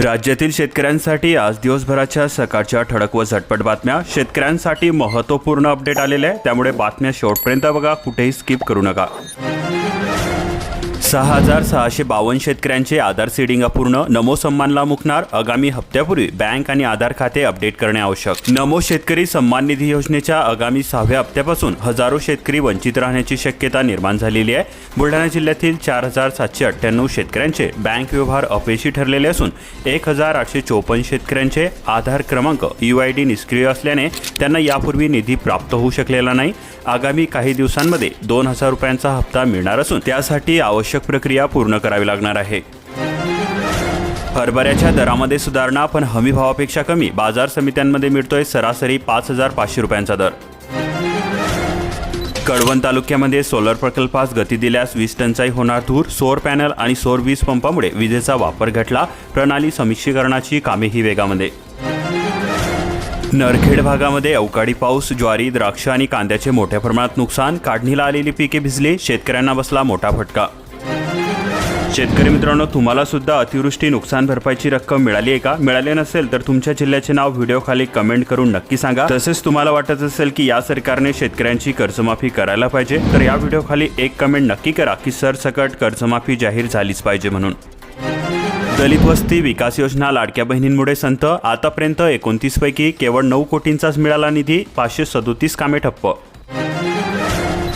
राज्यातील शेतकऱ्यांसाठी आज दिवसभराच्या सकाळच्या ठळक व झटपट बातम्या. शेतकऱ्यांसाठी महत्त्वपूर्ण अपडेट आलेले आहे. त्यामुळे बातम्या शेवटपर्यंत बघा. कुठेही स्किप करू नका. सहा हजार सहाशे बावन्न शेतकऱ्यांचे आधार सीडिंग अपूर्ण नमो सन्मानला मुकणार आगामी हप्त्यापूर्वी बँक आणि आधार खाते अपडेट करणे आवश्यक. नमो शेतकरी सन्मान निधी योजनेच्या आगामी सहाव्या हप्त्यापासून हजारो शेतकरी वंचित राहण्याची शक्यता निर्माण झालेली आहे. बुलढाणा जिल्ह्यातील चार हजार सातशे अठ्ठ्याण्णव शेतकऱ्यांचे बँक व्यवहार अपयशी ठरलेले असून एक हजार आठशे चोपन्न शेतकऱ्यांचे आधार क्रमांक यू आय डी निष्क्रिय असल्याने त्यांना यापूर्वी निधी प्राप्त होऊ शकलेला नाही. आगामी काही दिवसांमध्ये दोन हजार रुपयांचा हप्ता मिळणार असून त्यासाठी आवश्यक प्रक्रिया पूर्ण करावी लागणार आहे. हरभऱ्याच्या दरामध्ये सुधारणा पण हमी भावापेक्षा कमी. बाजार समित्यांमध्ये मिळतोय सरासरी पाच हजार पाचशे रुपयांचा दर. कळवण तालुक्यामध्ये सोलर प्रकल्पास गती दिल्यास वीज टंचाई होणार धूर. सौर पॅनल आणि सौर वीज पंपामुळे विजेचा वापर घटला. प्रणाली समीक्षीकरणाची कामेही वेगामध्ये. नरखेड भागामध्ये अवकाळी पाऊस ज्वारी द्राक्ष आणि कांद्याचे मोठ्या प्रमाणात नुकसान. काढणीला आलेली पिके भिजली. शेतकऱ्यांना बसला मोठा फटका. शेतकरी मित्रांनो तुम्हाला सुद्धा अतिवृष्टी नुकसान भरपाईची रक्कम मिळाली आहे का? मिळाली नसेल तर तुमच्या जिल्ह्याचे नाव व्हिडिओ खाली कमेंट करून नक्की सांगा. तसेच तुम्हाला वाटत असेल की या सरकारने शेतकऱ्यांची कर्जमाफी करायला पाहिजे तर या व्हिडिओ खाली एक कमेंट नक्की करा की सरसकट कर्जमाफी जाहीर झालीच पाहिजे म्हणून. दलित वस्ती विकास योजना लाडक्या बहिणींमुळे संत आतापर्यंत एकोणतीस पैकी केवळ नऊ कोटींचाच मिळाला निधी पाचशे सदोतीस कामे ठप्प.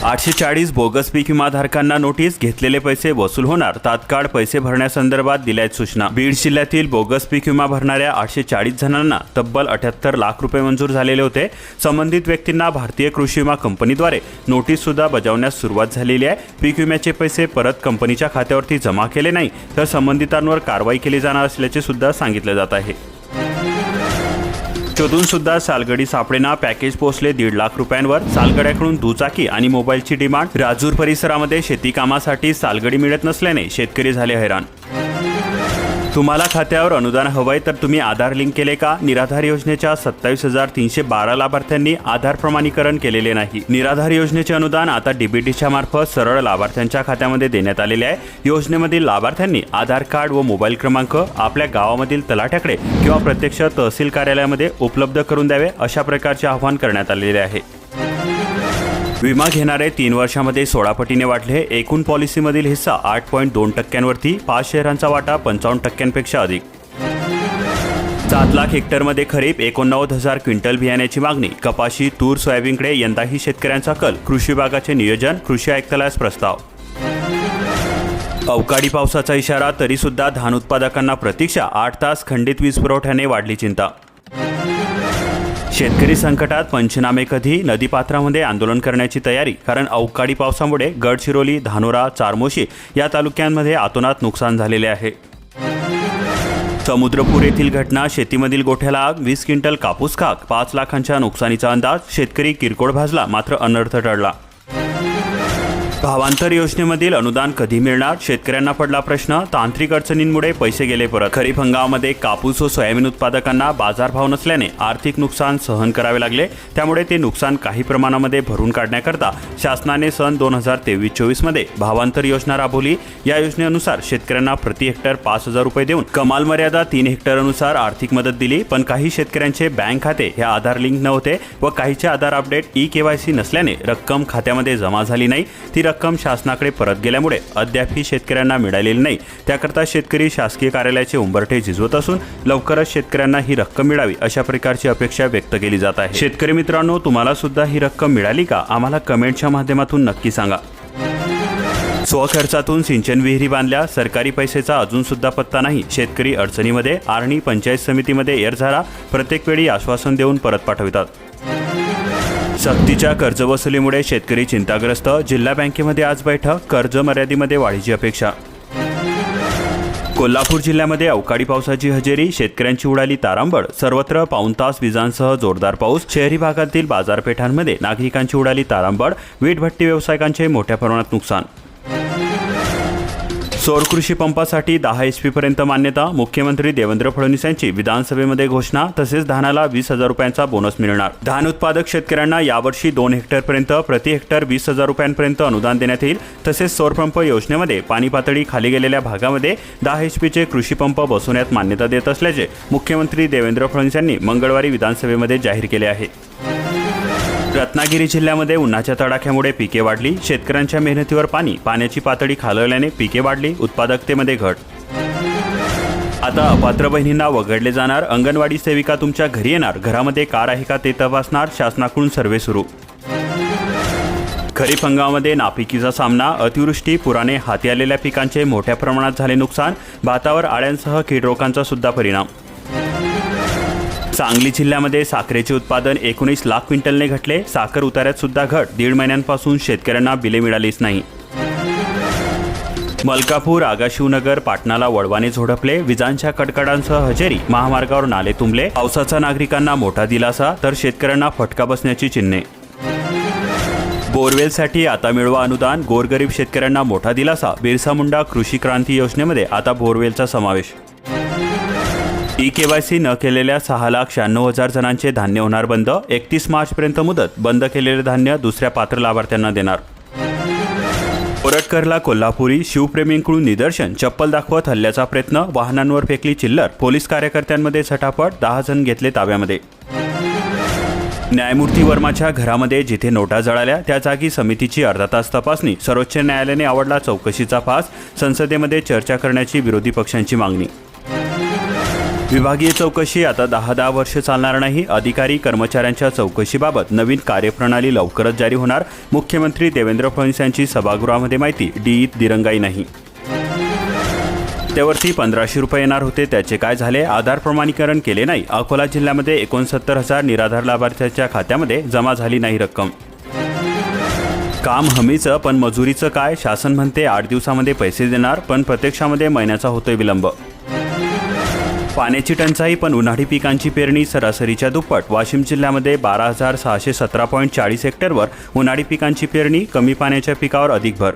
आठशे चाळीस बोगस पीक विमाधारकांना नोटीस घेतलेले पैसे वसूल होणार तात्काळ पैसे भरण्यासंदर्भात दिल्यात सूचना. बीड जिल्ह्यातील बोगस पीक विमा भरणाऱ्या आठशे चाळीस जणांना तब्बल अठ्याहत्तर लाख रुपये मंजूर झालेले होते. संबंधित व्यक्तींना भारतीय कृषी विमा कंपनीद्वारे नोटीस सुद्धा बजावण्यास सुरुवात झालेली आहे. पीक विम्याचे पैसे परत कंपनीच्या खात्यावरती जमा केले नाही तर संबंधितांवर कारवाई केली जाणार असल्याचे सुद्धा सांगितले जात आहे. शोधून सुद्धा सालगडी सापडेना. पॅकेज पोहोचले दीड लाख रुपयांवर. सालगड्याकडून दुचाकी आणि मोबाईलची डिमांड. राजूर परिसरामध्ये शेती कामासाठी सालगडी मिळत नसल्याने शेतकरी झाले हैराण. तुम्हाला खात्यावर अनुदान हवंय तर तुम्ही आधार लिंक केले का? निराधार योजनेच्या सत्तावीस हजार तीनशे बारा लाभार्थ्यांनी आधार प्रमाणीकरण केलेले नाही. निराधार योजनेचे अनुदान आता डीबीटीच्या मार्फत सरळ लाभार्थ्यांच्या खात्यामध्ये देण्यात आलेले आहे. योजनेमधील लाभार्थ्यांनी आधार कार्ड व मोबाईल क्रमांक आपल्या गावामधील तलाठ्याकडे किंवा प्रत्यक्ष तहसील कार्यालयामध्ये उपलब्ध करून द्यावे अशा प्रकारचे आवाहन करण्यात आलेले आहे. विमा घेणारे तीन वर्षामध्ये सोळा पटीने वाढले. एकूण पॉलिसीमधील हिस्सा आठ पॉईंट दोन टक्क्यांवरती. पाच शहरांचा वाटा पंचावन्न टक्क्यांपेक्षा अधिक. सात लाख हेक्टरमध्ये खरीप एकोणनव्वद हजार क्विंटल बियाण्याची मागणी. कपाशी तूर सोयाबीनकडे यंदाही शेतकऱ्यांचा कल. कृषी विभागाचे नियोजन कृषी आयुक्तालयास प्रस्ताव. अवकाळी पावसाचा इशारा तरीसुद्धा धान उत्पादकांना प्रतीक्षा. आठ तास खंडित वीज पुरवठ्याने वाढली चिंता. शेतकरी संकटात पंचनामे कधी नदीपात्रामध्ये आंदोलन करण्याची तयारी कारण अवकाळी पावसामुळे गडचिरोली धानोरा चारमोशी या तालुक्यांमध्ये आतोनात नुकसान झालेले आहे. समुद्रपूर येथील घटना शेतीमधील गोठ्याला आग वीस क्विंटल कापूस खाक पाच लाखांच्या नुकसानीचा अंदाज शेतकरी किरकोळ भाजला मात्र अनर्थ टळला. भावांतर योजनेमधील अनुदान कधी मिळणार? शेतकऱ्यांना पडला प्रश्न. तांत्रिक अडचणींमुळे पैसे गेले परत. खरीप हंगामामध्ये कापूस व सोयाबीन उत्पादकांना बाजारभाव नसल्याने आर्थिक नुकसान सहन करावे लागले. त्यामुळे ते नुकसान काही प्रमाणामध्ये भरून काढण्याकरता शासनाने सन दोन हजार तेवीस चोवीसमध्ये भावांतर योजना राबवली. या योजनेनुसार शेतकऱ्यांना प्रति हेक्टर पाच हजार रुपये देऊन कमाल मर्यादा तीन हेक्टरनुसार आर्थिक मदत दिली. पण काही शेतकऱ्यांचे बँक खाते हे आधार लिंक नव्हते व काहीचे आधार अपडेट ई केवायसी नसल्याने रक्कम खात्यामध्ये जमा झाली नाही. ती रक्कम रक्कम शासनाकडे परत गेल्यामुळे अद्याप ही शेतकऱ्यांना मिळालेली नाही. त्याकरता शेतकरी शासकीय कार्यालयाचे उंबरठे झिजवत असून लवकरच शेतकऱ्यांना ही रक्कम मिळावी अशा प्रकारची अपेक्षा व्यक्त केली जात आहे. शेतकरी मित्रांनो तुम्हाला सुद्धा ही रक्कम मिळाली का? आम्हाला कमेंटच्या माध्यमातून नक्की सांगा. स्वखर्चातून सिंचन विहिरी बांधल्या सरकारी पैसेचा अजून सुद्धा पत्ता नाही. शेतकरी अडचणीमध्ये आर्णी पंचायत समितीमध्ये एअर झाला प्रत्येक वेळी आश्वासन देऊन परत पाठवितात. सक्तीच्या कर्जवसुलीमुळे शेतकरी चिंताग्रस्त. जिल्हा बँकेमध्ये आज बैठक कर्ज मर्यादेमध्ये वाढीची अपेक्षा. कोल्हापूर जिल्ह्यामध्ये अवकाळी पावसाची हजेरी शेतकऱ्यांची उडाली तारांबळ. सर्वत्र पाऊन तास विजांसह जोरदार पाऊस. शहरी भागातील बाजारपेठांमध्ये नागरिकांची उडाली तारांबळ. वीटभट्टी व्यावसायिकांचे मोठ्या प्रमाणात नुकसान. सौर कृषी पंपासाठी दहा एच पी पर्यंत मान्यता मुख्यमंत्री देवेंद्र फडणवीस यांची विधानसभेमध्ये घोषणा तसेच धानाला वीस हजार रुपयांचा बोनस मिळणार. धान उत्पादक शेतकऱ्यांना यावर्षी दोन हेक्टरपर्यंत प्रति हेक्टर वीस हजार रुपयांपर्यंत अनुदान देण्यात येईल तसेच सौरपंप योजनेमध्ये पाणी पातळी खाली गेलेल्या भागामध्ये दहा एच पीचे कृषी पंप बसवण्यात मान्यता देत असल्याचे मुख्यमंत्री देवेंद्र फडणवीस यांनी मंगळवारी विधानसभेमध्ये जाहीर केले आहे. रत्नागिरी जिल्ह्यामध्ये उन्हाच्या तडाख्यामुळे पिके वाढली. शेतकऱ्यांच्या मेहनतीवर पाणी पाण्याची पातळी खालवल्याने पिके वाढली. उत्पादकतेमध्ये घट. आता अपात्र बहिणींना वगळले जाणार. अंगणवाडी सेविका तुमच्या घरी येणार. घरामध्ये कार आहे का ते तपासणार. शासनाकडून सर्वे सुरू. खरीप हंगामामध्ये नापिकीचा सामना. अतिवृष्टी पुराने हाती आलेल्या पिकांचे मोठ्या प्रमाणात झाले नुकसान. भातावर आळ्यांसह कीड रोगांचा सुद्धा परिणाम. सांगली जिल्ह्यामध्ये साखरेचे उत्पादन एकोणीस लाख क्विंटलने घटले. साखर उतार्यात सुद्धा घट. दीड महिन्यांपासून शेतकऱ्यांना बिले मिळालीच नाही. मलकापूर आगाशिवनगर पाटणाला वळवाने झोडपले. विजांच्या कडकडांसह हजेरी. महामार्गावर नाले तुंबले. पावसाचा नागरिकांना मोठा दिलासा तर शेतकऱ्यांना फटका बसण्याची चिन्हे. बोरवेलसाठी आता मिळवा अनुदान. गोरगरीब शेतकऱ्यांना मोठा दिलासा. बिरसा मुंडा कृषी क्रांती योजनेमध्ये आता बोरवेलचा समावेश. ई के वाय सी न केलेल्या सहा लाख शहाण्णव हजार जणांचे धान्य होणार बंद. एकतीस मार्चपर्यंत मुदत बंद केलेले धान्य दुसऱ्या पात्र लाभार्थ्यांना देणार. कोरटकरला कोल्हापुरी शिवप्रेमींकडून निदर्शन चप्पल दाखवत हल्ल्याचा प्रयत्न वाहनांवर फेकली चिल्लर पोलीस कार्यकर्त्यांमध्ये झटापट दहा जण घेतले ताब्यामध्ये. न्यायमूर्ती वर्माच्या घरामध्ये जिथे नोटा जळाल्या त्या जागी समितीची अर्धा तास तपासणी सर्वोच्च न्यायालयाने आवडला चौकशीचा फास संसदेमध्ये चर्चा करण्याची विरोधी पक्षांची मागणी. विभागीय चौकशी आता दहा दहा वर्ष चालणार नाही. अधिकारी कर्मचाऱ्यांच्या चौकशीबाबत नवीन कार्यप्रणाली लवकरच जारी होणार. मुख्यमंत्री देवेंद्र फडणवीस यांची सभागृहामध्ये माहिती डीईत दिरंगाई नाही. त्यावरती पंधराशे रुपये येणार होते. त्याचे काय झाले? आधार प्रमाणीकरण केले नाही. अकोला जिल्ह्यामध्ये एकोणसत्तर हजार निराधार लाभार्थ्यांच्या खात्यामध्ये जमा झाली नाही रक्कम. काम हमीचं पण मजुरीचं काय? शासन म्हणते आठ दिवसामध्ये पैसे देणार पण प्रत्यक्षामध्ये महिन्याचा होतोय विलंब. पाण्याची टंचाई पण उन्हाळी पिकांची पेरणी सरासरीच्या दुप्पट. वाशिम जिल्ह्यामध्ये बारा हजार सहाशे सतरा पॉईंट चाळीस हेक्टरवर उन्हाळी पिकांची पेरणी कमी पाण्याच्या पिकावर अधिक भर.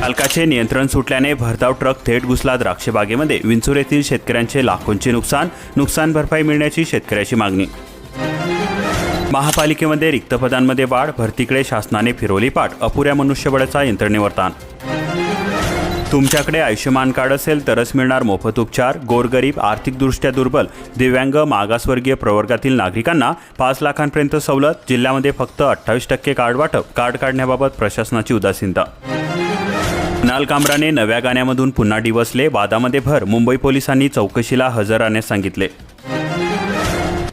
चालकाचे नियंत्रण सुटल्याने भरधाव ट्रक थेट घुसला द्राक्षबागेमध्ये विंचूर येथील शेतकऱ्यांचे लाखोंचे नुकसान नुकसान भरपाई मिळण्याची शेतकऱ्याची मागणी. महापालिकेमध्ये रिक्त पदांमध्ये वाढ भरतीकडे शासनाने फिरवली पाठ. अपुऱ्या मनुष्यबळाचा यंत्रणेवर ताण. तुमच्याकडे आयुष्यमान कार्ड असेल तरच मिळणार मोफत उपचार गोरगरीब आर्थिकदृष्ट्या दुर्बल दिव्यांग मागासवर्गीय प्रवर्गातील नागरिकांना पाच लाखांपर्यंत सवलत जिल्ह्यामध्ये फक्त अठ्ठावीस टक्के कार्ड वाटप कार्ड काढण्याबाबत प्रशासनाची उदासीनता. कुणाल कामराने नव्या गाण्यामधून पुन्हा डिवसले वादामध्ये भर मुंबई पोलिसांनी चौकशीला हजर राहण्यास सांगितले.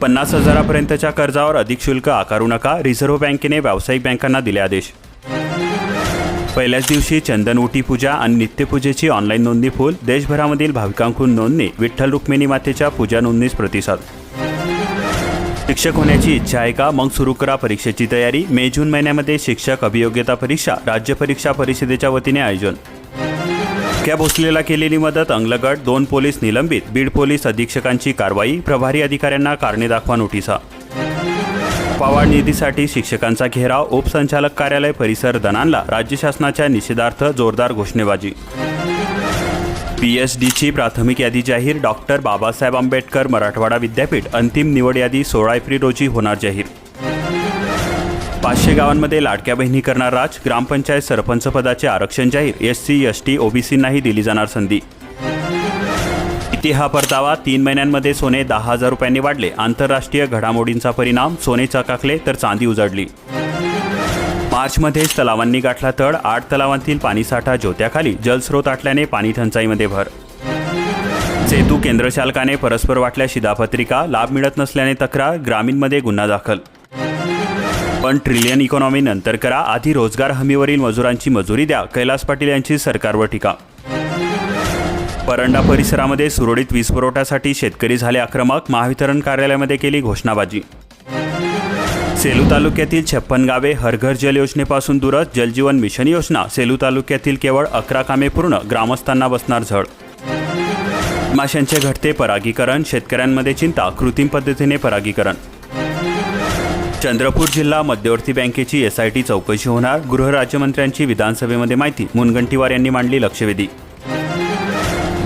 पन्नास हजारापर्यंतच्या कर्जावर अधिक शुल्क आकारू नका रिझर्व्ह बँकेने व्यावसायिक बँकांना दिले आदेश. पहिल्याच दिवशी चंदन उटी पूजा आणि नित्यपूजेची ऑनलाईन नोंदणी फुल देशभरामधील भाविकांकडून नोंदणी विठ्ठल रुक्मिणी मातेच्या पूजा नोंदणीस प्रतिसाद. शिक्षक होण्याची इच्छा आहे का? मग सुरू करा परीक्षेची तयारी. मे जून महिन्यामध्ये शिक्षक अभियोग्यता परीक्षा राज्य परीक्षा परिषदेच्या वतीने आयोजन. क्या भोसलेला केलेली मदत? अंगलगड दोन पोलीस निलंबित बीड पोलीस अधीक्षकांची कारवाई प्रभारी अधिकाऱ्यांना कारणे दाखवा नोटिसा. पवार निधीसाठी शिक्षकांचा घेराव उपसंचालक कार्यालय परिसर दनानला राज्य शासनाच्या निषेधार्थ जोरदार घोषणेबाजी. पी डीची प्राथमिक यादी जाहीर डॉक्टर बाबासाहेब आंबेडकर मराठवाडा विद्यापीठ अंतिम निवड यादी सोळा एप्रिल रोजी होणार जाहीर. पाचशे गावांमध्ये लाडक्या बहिणी करणार राज ग्रामपंचायत सरपंच पदाचे आरक्षण जाहीर एस सी टी ओबीसींनाही दिली जाणार संधी. किती हा परतावा तीन महिन्यांमध्ये सोने दहा हजार रुपयांनी वाढले. आंतरराष्ट्रीय घडामोडींचा परिणाम सोने चकाकले तर चांदी उजाडली. मार्चमध्येच तलावांनी गाठला तळ आठ तलावांतील पाणीसाठा ज्योत्याखाली जलस्रोत आटल्याने पाणी टंचाईमध्ये भर. सेतू केंद्रचालकाने परस्पर वाटल्या शिधापत्रिका लाभ मिळत नसल्याने तक्रार ग्रामीणमध्ये गुन्हा दाखल. पण ट्रिलियन इकॉनॉमी नंतर करा आधी रोजगार हमीवरील मजुरांची मजुरी द्या कैलास पाटील यांची सरकारवर टीका. परंडा परिसरामध्ये सुरळीत वीज पुरवठ्यासाठी शेतकरी झाले आक्रमक महावितरण कार्यालयामध्ये केली घोषणाबाजी. सेलू तालुक्यातील छप्पन गावे हर घर जल योजनेपासून दूरच जलजीवन मिशन योजना सेलू तालुक्यातील केवळ अकरा कामे पूर्ण ग्रामस्थांना बसणार झळ. माशांचे घटते परागीकरण शेतकऱ्यांमध्ये चिंता कृत्रिम पद्धतीने परागीकरण. चंद्रपूर जिल्हा मध्यवर्ती बँकेची एस आय टी चौकशी होणार गृहराज्यमंत्र्यांची विधानसभेमध्ये माहिती मुनगंटीवार यांनी मांडली लक्षवेधी.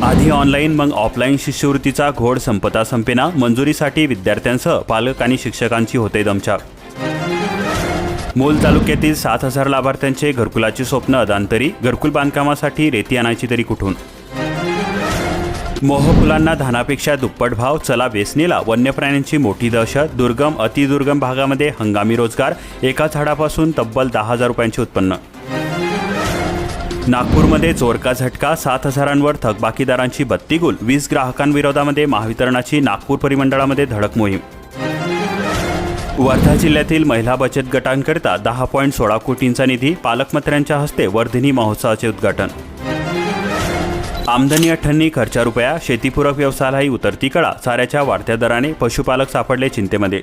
आधी ऑनलाईन मग ऑफलाईन शिष्यवृत्तीचा घोड संपता संपेना मंजुरीसाठी विद्यार्थ्यांसह पालक आणि शिक्षकांची होते दमछाक. मूल तालुक्यातील सात हजार लाभार्थ्यांचे घरकुलाचे स्वप्न अदांतरी घरकुल बांधकामासाठी रेती आणायची तरी कुठून? मोहफुलांना धानापेक्षा दुप्पट भाव चला वेसणीला वन्य प्राण्यांची मोठी दहशत दुर्गम अतिदुर्गम भागामध्ये हंगामी रोजगार एका झाडापासून तब्बल दहा हजार रुपयांचे उत्पन्न. नागपूरमध्ये चोरका झटका सात हजारांवर थकबाकीदारांची बत्तीगुल वीस ग्राहकांविरोधामध्ये महावितरणाची नागपूर परिमंडळामध्ये धडक मोहीम. वर्धा जिल्ह्यातील महिला बचत गटांकरिता दहा पॉईंट सोळा कोटींचा निधी पालकमंत्र्यांच्या हस्ते वर्धिनी महोत्सवाचे उद्घाटन. आमदनी अठ्ठन्नी खर्चा रुपया शेतीपूरक व्यवसायालाही उतरती कळा चाऱ्याच्या वाढत्या दराने पशुपालक सापडले चिंतेमध्ये.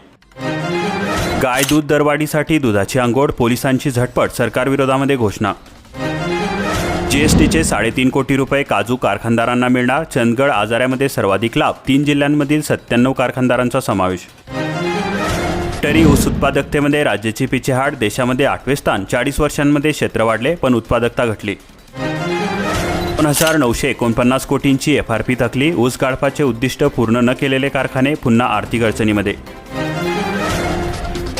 गाय दूध दरवाढीसाठी दुधाची अंघोळ पोलिसांची झटपट सरकारविरोधामध्ये घोषणा. जीएसटीचे साडेतीन कोटी रुपये काजू कारखानदारांना मिळणार. चंदगड आजारामध्ये सर्वाधिक लाभ. तीन जिल्ह्यांमधील सत्त्याण्णव कारखानदारांचा समावेश. टरी ऊस उत्पादकतेमध्ये राज्याची पिछेहाट देशामध्ये आठवे स्थान. चाळीस वर्षांमध्ये क्षेत्र वाढले पण उत्पादकता घटली. दोन हजार नऊशे एकोणपन्नास कोटींची एफ आर पी थकली. ऊस गाळपाचे उद्दिष्ट पूर्ण न केलेले कारखाने पुन्हा आर्थिक अडचणीमध्ये.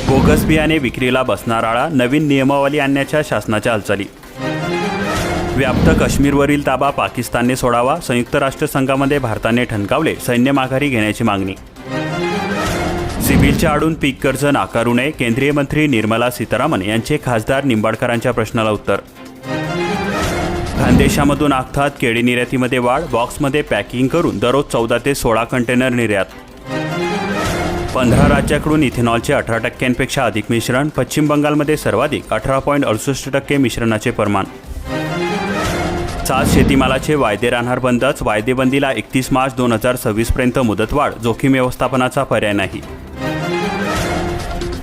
बोगस बियाणे विक्रीला बसणार आळा. नवीन नियमावली आणण्याच्या शासनाच्या हालचाली. व्याप्त काश्मीरवरील ताबा पाकिस्तानने सोडावा संयुक्त राष्ट्रसंघामध्ये भारताने ठणकावले सैन्य माघारी घेण्याची मागणी. सिबिलच्या आडून पीक कर्ज नाकारू नये केंद्रीय मंत्री निर्मला सीतारामन यांचे खासदार निंबाडकरांच्या प्रश्नाला उत्तर. खानदेशामधून आखतात केळी निर्यातीमध्ये वाढ बॉक्समध्ये पॅकिंग करून दररोज चौदा ते सोळा कंटेनर निर्यात. पंधरा राज्याकडून इथेनॉलचे अठरा टक्क्यांपेक्षा अधिक मिश्रण पश्चिम बंगालमध्ये सर्वाधिक अठरा पॉईंट अडुसष्ट टक्के मिश्रणाचे प्रमाण. सात शेतीमालाचे वायदे राहणार बंदच. वायदेबंदीला एकतीस मार्च दोन हजार सव्वीसपर्यंत मुदतवाढ. जोखीम व्यवस्थापनाचा पर्याय नाही.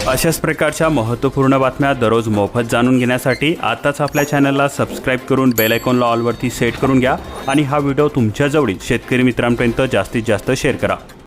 अशाच प्रकारच्या महत्त्वपूर्ण बातम्या दररोज मोफत जाणून घेण्यासाठी आताच आपल्या चॅनलला सबस्क्राईब करून बेल आयकॉनला ऑलवरती सेट करून घ्या आणि हा व्हिडिओ तुमच्याजवळील शेतकरी मित्रांपर्यंत जास्तीत जास्त शेअर करा.